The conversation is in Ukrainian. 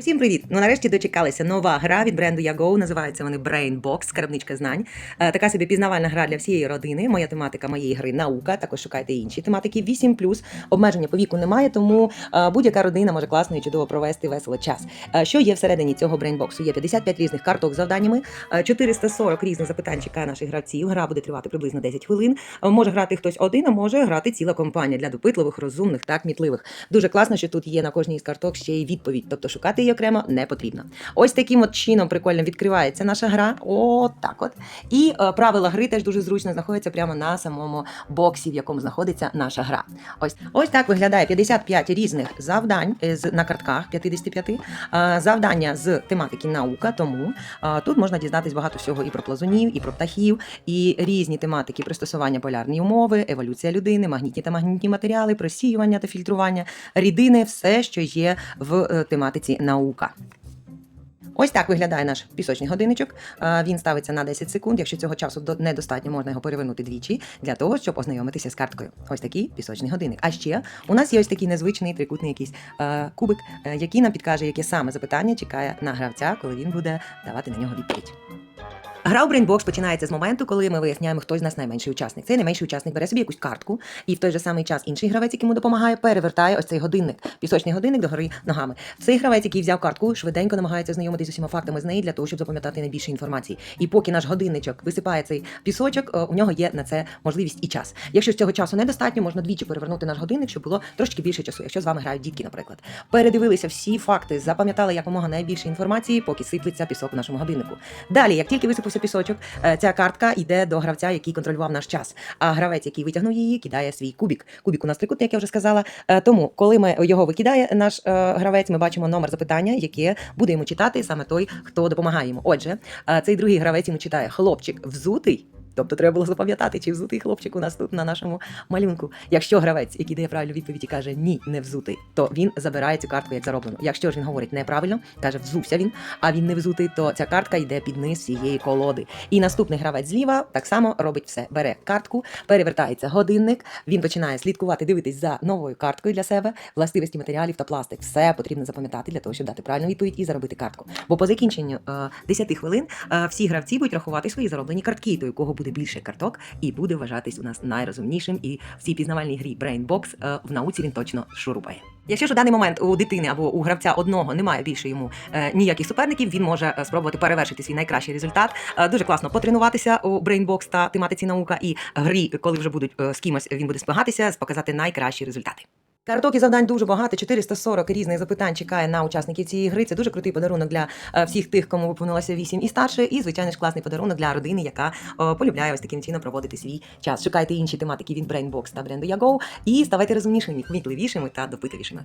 Всім привіт! Ну нарешті дочекалися нова гра від бренду Yago. Називаються вони Brain Box, скарбничка знань. Е, Така собі пізнавальна гра для всієї родини. Моя тематика моєї гри наука. Також шукайте інші тематики. 8 обмеження по віку немає, тому е, будь-яка родина може класно і чудово провести весело час. Е, Що є всередині цього брейнбоксу? Є 55 різних карток з завданнями, е, 440 різних запитань чекає наших гравців. Гра буде тривати приблизно 10 хвилин. Може грати хтось один, а може грати ціла компанія для допитливих, розумних та кмітливих. Дуже класно, що тут є на кожній з карток ще й відповідь, тобто шукати окремо не потрібно. Ось таким от чином прикольно відкривається наша гра. От так от. І е, правила гри теж дуже зручно знаходяться прямо на самому боксі, в якому знаходиться наша гра. Ось ось так виглядає 55 різних завдань е, з на картках 55. е, Завдання з тематики наука. Тому е, тут можна дізнатись багато всього і про плазунів, і про птахів, і різні тематики пристосування полярні умови, еволюція людини, магнітні та магнітні матеріали, просіювання та фільтрування, рідини, все, що є в е, тематиці наука. Ось так виглядає наш пісочний годинничок. Він ставиться на 10 секунд. Якщо цього часу недостатньо, можна його перевернути двічі для того, щоб ознайомитися з карткою. Ось такий пісочний годинник. А ще у нас є ось такий незвичний трикутний якийсь кубик, е, який нам підкаже, яке саме запитання чекає на гравця, коли він буде давати на нього відповідь. Гра у Brainbox починається з моменту, коли ми виясняємо, хто з нас найменший учасник. Цей найменший учасник бере собі якусь картку, і в той же самий час інший гравець, який йому допомагає, перевертає ось цей годинник, пісочний годинник догори ногами. Цей гравець, який взяв картку, швиденько намагається знайомитися з усіма фактами з неї для того, щоб запам'ятати найбільше інформації. І поки наш годинничок висипає цей пісочок, е, у нього є на це можливість і час. Якщо з цього часу недостатньо, можна двічі перевернути наш годинник, щоб було трошки більше часу. Якщо з вами грають дітки, наприклад, передивилися всі факти, запам'ятали якомога найбільше інформації, поки сиплеться пісок в нашому годиннику. Далі, як тільки висипався пісочок, е, ця картка йде до гравця, який контролював наш час. А гравець, який витягнув її, кидає свій кубік. Кубік у нас трикутний, як я вже сказала. Е, Тому, коли ми його викидає, наш е, гравець, ми бачимо номер запитання, яке буде йому читати саме той, хто допомагає йому. Отже, цей другий гравець йому читає хлопчик взутий. Тобто треба було запам'ятати, чи взутий хлопчик у нас тут на нашому малюнку. Якщо гравець, який дає правильну відповідь і каже ні, не взутий, то він забирає цю картку як зароблено. Якщо ж він говорить неправильно, каже взувся він, а він не взутий, то ця картка йде під низ цієї колоди. І наступний гравець зліва так само робить все. Бере картку, перевертається годинник. Він починає слідкувати, дивитись за новою карткою для себе, властивості матеріалів та пластик. Все потрібно запам'ятати для того, щоб дати правильну відповідь і заробити картку. Бо по закінченню е, 10 хвилин е, всі гравці будуть рахувати свої зароблені картки, то у кого буде більше карток, і буде вважатись у нас найрозумнішим. І в цій пізнавальній грі Brain Box е, в науці він точно шурупає. Якщо ж у даний момент у дитини або у гравця одного немає більше йому е, ніяких суперників, він може е, спробувати перевершити свій найкращий результат. Е, дуже класно потренуватися у Brainbox та тематиці наука і грі, коли вже будуть е, з кимось, він буде спогатися, показати найкращі результати. Карток і завдань дуже багато. 440 різних запитань чекає на учасників цієї гри. Це дуже крутий подарунок для е, всіх тих, кому виповнилося 8 і старше. І звичайно ж класний подарунок для родини, яка полюбляє ось таким чином проводити свій час. Шукайте інші тематики від Brainbox та бренду Яго і ставайте розумнішими, кмітливішими та допитливішими.